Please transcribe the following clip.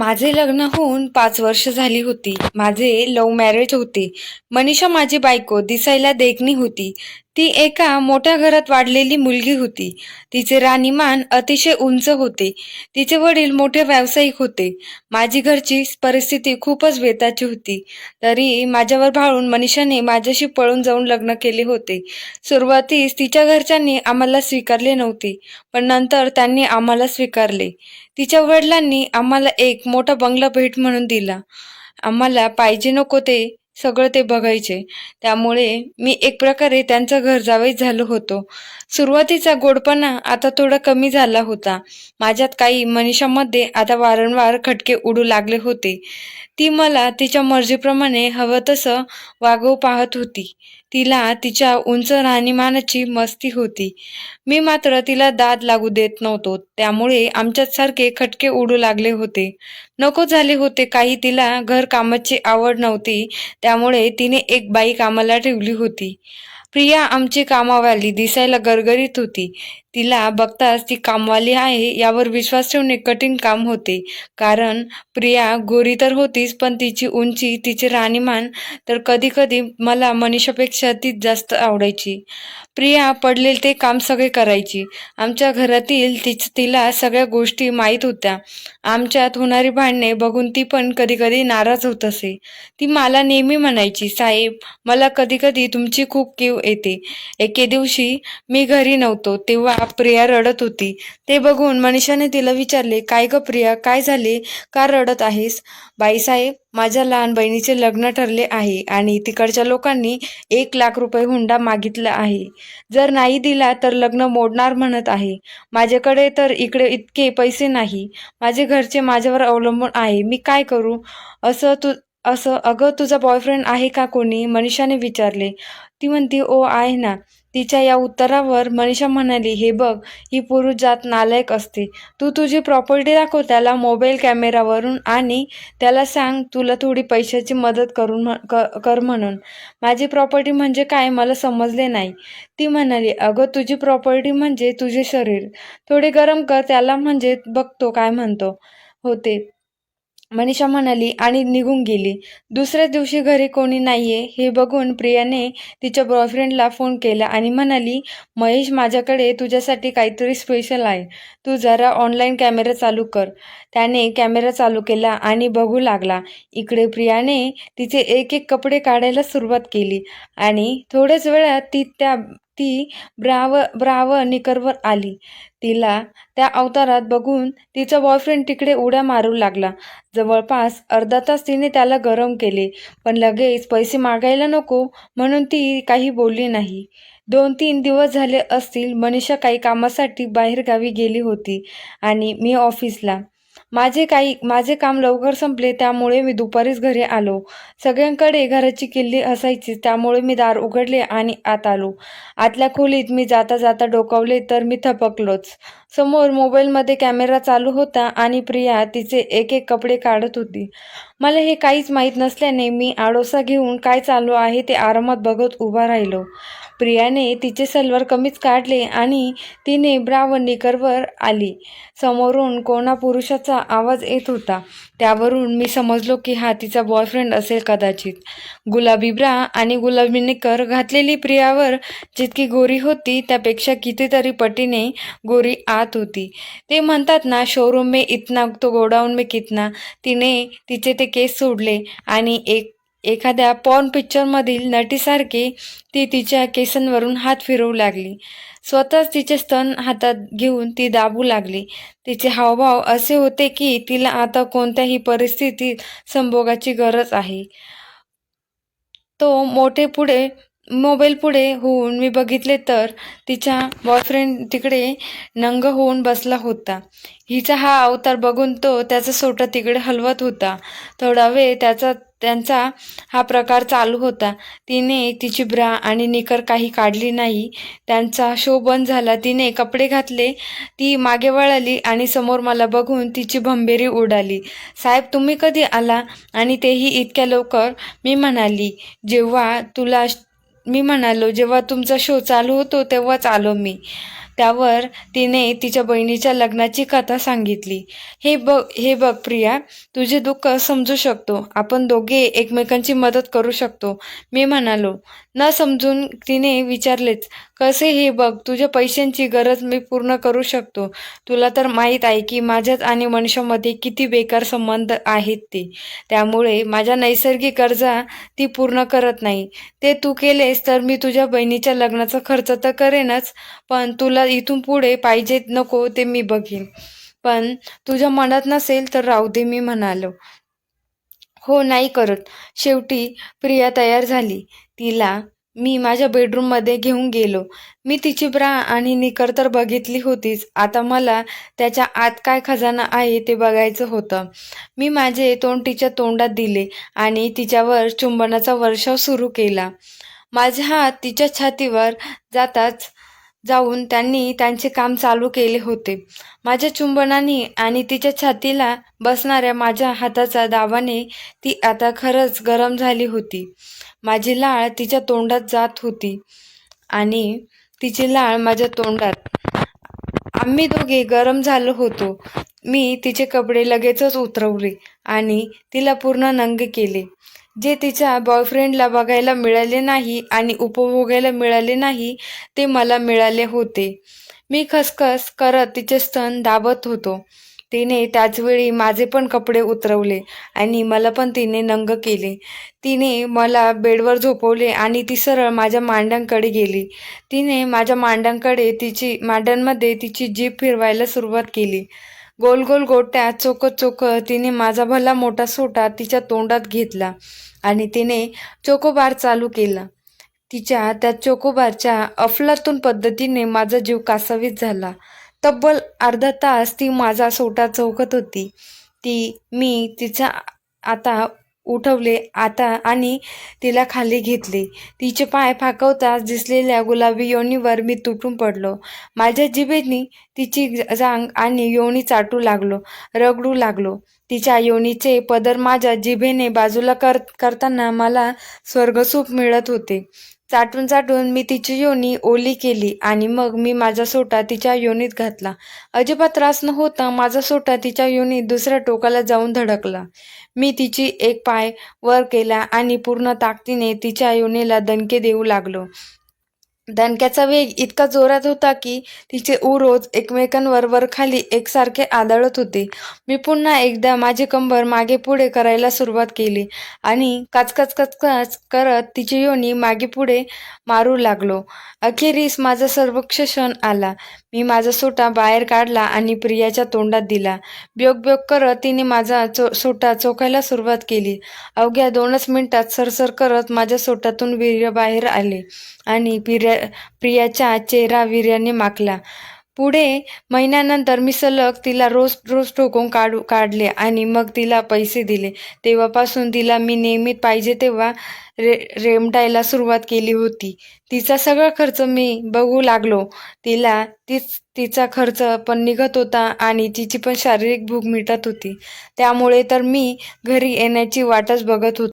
माझे लग्न होऊन पाच वर्ष झाली होती. माझे लव्ह मॅरेज होते. मनीषा माझी बायको दिसायला देखणी होती. ती एका मोठ्या घरात वाढलेली मुलगी होती. तिचे राणीमान अतिशय उंच होते. तिचे वडील मोठे व्यावसायिक होते. माझी घरची परिस्थिती खूपच बेताची होती. तरी माझ्यावर भाळून मनीषाने माझ्याशी पळून जाऊन लग्न केले होते. सुरुवातीस तिच्या घरच्यांनी आम्हाला स्वीकारले नव्हते पण नंतर त्यांनी आम्हाला स्वीकारले. तिच्या वडिलांनी आम्हाला एक मोठा बंगला भेट म्हणून दिला. आम्हाला पाहिजे नको ते सगळं ते बघायचे. त्यामुळे मी एक प्रकारे त्यांचं घर जावेच झालो होतो. सुरुवातीचा गोडपणा आता थोडा कमी झाला होता. माझ्यात काही मनीषामध्ये आता वारंवार खटके उडू लागले होते. ती मला तिच्या मर्जीप्रमाणे हवं तसं वागवू पाहत होती. तिला तिच्या उंच राहणीमानाची मस्ती होती. मी मात्र तिला दाद लागू देत नव्हतो. त्यामुळे आमच्यात सारखे खटके उडू लागले होते. नको झाले होते काही तिला घर कामाची आवड नव्हती. त्यामुळे तिने एक बाई कामाला ठेवली होती. प्रिया आमची कामावाली दिसायला गरगरीत होती. तिला बघताच ती कामवाली आहे यावर विश्वास ठेवणे कठीण काम होते. कारण प्रिया गोरी तर होतीच पण तिची उंची तिचे राहणीमान तर कधी कधी मला मनीषापेक्षा तीच जास्त आवडायची. प्रिया पडलेल ते काम सगळे करायची. आमच्या घरातील तिच तिला सगळ्या गोष्टी माहीत होत्या. आमच्यात होणारी भांडणे बघून ती पण कधी कधी नाराज होत असे. ती मला नेहमी म्हणायची साहेब मला कधी कधी तुमची खूप किव येते. एके दिवशी मी घरी नव्हतो तेव्हा प्रिया रडत होती. ते बघून मनीषाने तिला विचारले काय ग प्रिया काय झाले? का रडत आहेस? बाईसाहेब माझ्या लहान बहिणीचे लग्न ठरले आहे आणि तिकडच्या लोकांनी एक लाख रुपये हुंडा मागितला आहे. जर नाही दिला तर लग्न मोडणार म्हणत आहे. माझ्याकडे तर इकडे इतके पैसे नाही. माझे घरचे माझ्यावर अवलंबून आहे. मी काय करू? असं तू असं अगं तुझा बॉयफ्रेंड आहे का कोणी? मनीषाने विचारले. ती म्हणती ओ आहे ना. तिच्या या उत्तरावर मनीषा म्हणाली हे बघ ही पुरुष जात नालायक असते. तू तुझी प्रॉपर्टी दाखव त्याला मोबाईल कॅमेरावरून आणि त्याला सांग तुला थोडी पैशाची मदत करून क- कर म्हणून. माझी प्रॉपर्टी म्हणजे काय? मला समजले नाही. ती म्हणाली अगं तुझी प्रॉपर्टी म्हणजे तुझे शरीर. थोडे गरम कर त्याला म्हणजे बघतो काय म्हणतो. होते. मनीषा म्हणाली आणि निघून गेली. दुसऱ्या दिवशी घरी कोणी नाहीये हे बघून प्रियाने तिच्या बॉयफ्रेंडला फोन केला आणि म्हणाली महेश माझ्याकडे तुझ्यासाठी काहीतरी स्पेशल आहे. तू जरा ऑनलाईन कॅमेरा चालू कर. त्याने कॅमेरा चालू केला आणि बघू लागला. इकडे प्रियाने तिचे एक एक कपडे काढायला सुरुवात केली आणि थोड्याच वेळात ती त्या ती ब्राव ब्राव निकरवर आली. तिला त्या अवतारात बघून तिचा बॉयफ्रेंड तिकडे उड्या मारू लागला. जवळपास अर्धा तास तिने त्याला गरम केले पण लगेच पैसे मागायला नको म्हणून ती काही बोलली नाही. दोन तीन दिवस झाले असतील मनीषा काही कामासाठी बाहेरगावी गेली होती आणि मी ऑफिसला. माझे काही माझे काम लवकर संपले त्यामुळे मी दुपारीच घरी आलो. सगळ्यांकडे घराची किल्ली असायची त्यामुळे मी दार उघडले आणि आत आलो. आतल्या खोलीत मी जाता जाता डोकावले तर मी थपकलोच. समोर मोबाईलमध्ये कॅमेरा चालू होता आणि प्रिया तिचे एक एक कपडे काढत होती. मला हे काहीच माहीत नसल्याने मी आडोसा घेऊन काय चालू आहे ते आरामात बघत उभा राहिलो. प्रियाने तिचे सलवार कमीच काढले आणि तिने ब्रा व निकरवर आली. समोरून कोणा पुरुषाचा आवाज येत होता. त्यावरून मी समजलो की हा तिचा बॉयफ्रेंड असेल कदाचित. गुलाबी ब्रा आणि गुलाबी निकर घातलेली प्रियावर जितकी गोरी होती त्यापेक्षा कितीतरी पटीने गोरी आ आत होती. ते म्हणतात ना शोरूम में इतना तो गोडाऊन में कितना. तिने तिचे ते केस सोडले आणि एक एखाद्या पॉर्न पिक्चरमधील नटीसारखी ती तिच्या केसांवरून हात फिरवू लागली. स्वतःच तिचे स्तन हातात घेऊन ती दाबू लागली. तिचे हावभाव असे होते की तिला आता कोणत्याही परिस्थितीत संभोगाची गरज आहे. तो मोठे पुढे मोबाईल पुढे होऊन मी बघितले तर तिच्या बॉयफ्रेंड तिकडे नंग होऊन बसला होता. हिचा हा अवतार बघून तो त्याचा सोटा तिकडे हलवत होता. थोडा वेळ त्याचा त्यांचा हा प्रकार चालू होता. तिने तिची ब्रा आणि निकर काही काढली नाही. त्यांचा शो बंद झाला. तिने कपडे घातले. ती मागे वळाली आणि समोर मला बघून तिची भंबेरी उडाली. साहेब तुम्ही कधी आला? आणि तेही इतक्या लवकर मी म्हणाली जेव्हा तुला मी म्हणालो जेव्हा तुमचा शो चालू होतो तेव्हाच आलो मी. त्यावर तिने तिच्या बहिणीच्या लग्नाची कथा सांगितली. हे बघ हे बघ प्रिया तुझे दुःख समजू शकतो. आपण दोघे एकमेकांची मदत करू शकतो. मी म्हणालो. न समजून तिने विचारलेच कसे हे बघ तुझ्या पैशांची गरज मी पूर्ण करू शकतो. तुला तर माहीत आहे की माझ्यात आणि मनुष्यामध्ये किती बेकार संबंध आहेत ते. त्यामुळे माझ्या नैसर्गिक गरजा ती पूर्ण करत नाही. ते तू केलेस तर मी तुझ्या बहिणीच्या लग्नाचा खर्च तर करेनच पण तुला इथून पुढे पाहिजे नको ते मी बघेन. पण तुझ्या मनात नसेल तर राहू दे मी म्हणालो. हो नाही करत. शेवटी प्रिया तयार झाली. तिला मी माझ्या बेडरूममध्ये घेऊन गेलो. मी तिची ब्रा आणि निकर तर बघितली होतीच. आता मला त्याच्या आत काय खजाना आहे ते बघायचं होतं. मी माझे तोंड तिच्या तोंडात दिले आणि तिच्यावर चुंबनाचा वर्षाव सुरू केला. माझे हात तिच्या छातीवर जाताच जाऊन त्यांनी त्यांचे काम चालू केले होते. माझ्या चुंबनाने आणि तिच्या छातीला बसणाऱ्या माझ्या हाताचा दाबाने ती आता खरंच गरम झाली होती. माझी लाळ तिच्या तोंडात जात होती आणि तिची लाळ माझ्या तोंडात. आम्ही दोघे गरम झालो होतो. मी तिचे कपडे लगेचच उतरवले आणि तिला पूर्ण नंग केले. जे तिच्या बॉयफ्रेंडला बघायला मिळाले नाही आणि उपभोगायला मिळाले नाही ते मला मिळाले होते. मी खसखस करत तिचे स्तन दाबत होतो. तिने त्याचवेळी माझे पण कपडे उतरवले आणि मला पण तिने नंग केले. तिने मला बेडवर झोपवले आणि ती सरळ माझ्या मांड्यांकडे गेली. तिने माझ्या मांड्यांकडे तिची मांड्यांमध्ये तिची जीभ फिरवायला सुरुवात केली. गोल गोल गोट्या चोकत चोकत तिने माझा भला मोठा सोटा तिच्या तोंडात घेतला आणि तिने चोकोबार चालू केला. तिच्या त्या चोकोबारच्या अफलातून पद्धतीने माझा जीव कासावीस झाला. तब्बल अर्धा तास ती माझा सोटा चौकत होती. ती मी तिचा आता उठवले. आता आणि तिला खाली घेतले. तिचे पाय फाकवताच दिसलेल्या गुलाबी योनीवर मी तुटून पडलो. माझ्या जिभेनी तिची जांग आणि योनी चाटू लागलो रगडू लागलो. तिच्या योनीचे पदर माझ्या जिभेने बाजूला कर करताना मला स्वर्गसुख मिळत होते. चाटून चाटून मी तिची योनी ओली केली आणि मग मी माझा सोटा तिच्या योनीत घातला. अजिबात त्रास न होता माझा सोटा तिच्या योनीत दुसऱ्या टोकाला जाऊन धडकला. मी तिची एक पाय वर केला आणि पूर्ण ताकदीने तिच्या योनीला दणके देऊ लागलो. दणक्याचा वेग इतका जोरात होता की तिचे उरोज एकमेकांवर वरखाली एकसारखे आदळत होते. मी पुन्हा एकदा माझे कंबर मागे पुढे करायला सुरुवात केली आणि काचकाच कचकच करत तिची योनी मागे पुढे मारू लागलो. अखेरीस माझा सर्वक्ष क्षण आला. मी माझा सोटा बाहेर काढला आणि प्रियाच्या तोंडात दिला. ब्योक ब्योक करत तिने माझा चो सोटा चोखायला सुरुवात केली. अवघ्या दोनच मिनिटात सरसर करत माझ्या सोटातून वीर्य बाहेर आले आणि प्रिया प्रियाचा चेहरा वीर्याने माकला पुढे महिन्यानंतर मी सलग तिला रोज रोज ठोकून काढू काढले आणि मग तिला पैसे दिले. तेव्हापासून तिला मी नेहमी पाहिजे तेव्हा रे रेमटायला सुरुवात केली होती. तिचा सगळा खर्च मी बघू लागलो. तिला तीच तिचा खर्च पण निघत होता आणि तिची पण शारीरिक भूक मिटत होती. त्यामुळे तर मी घरी येण्याची वाटच बघत होती.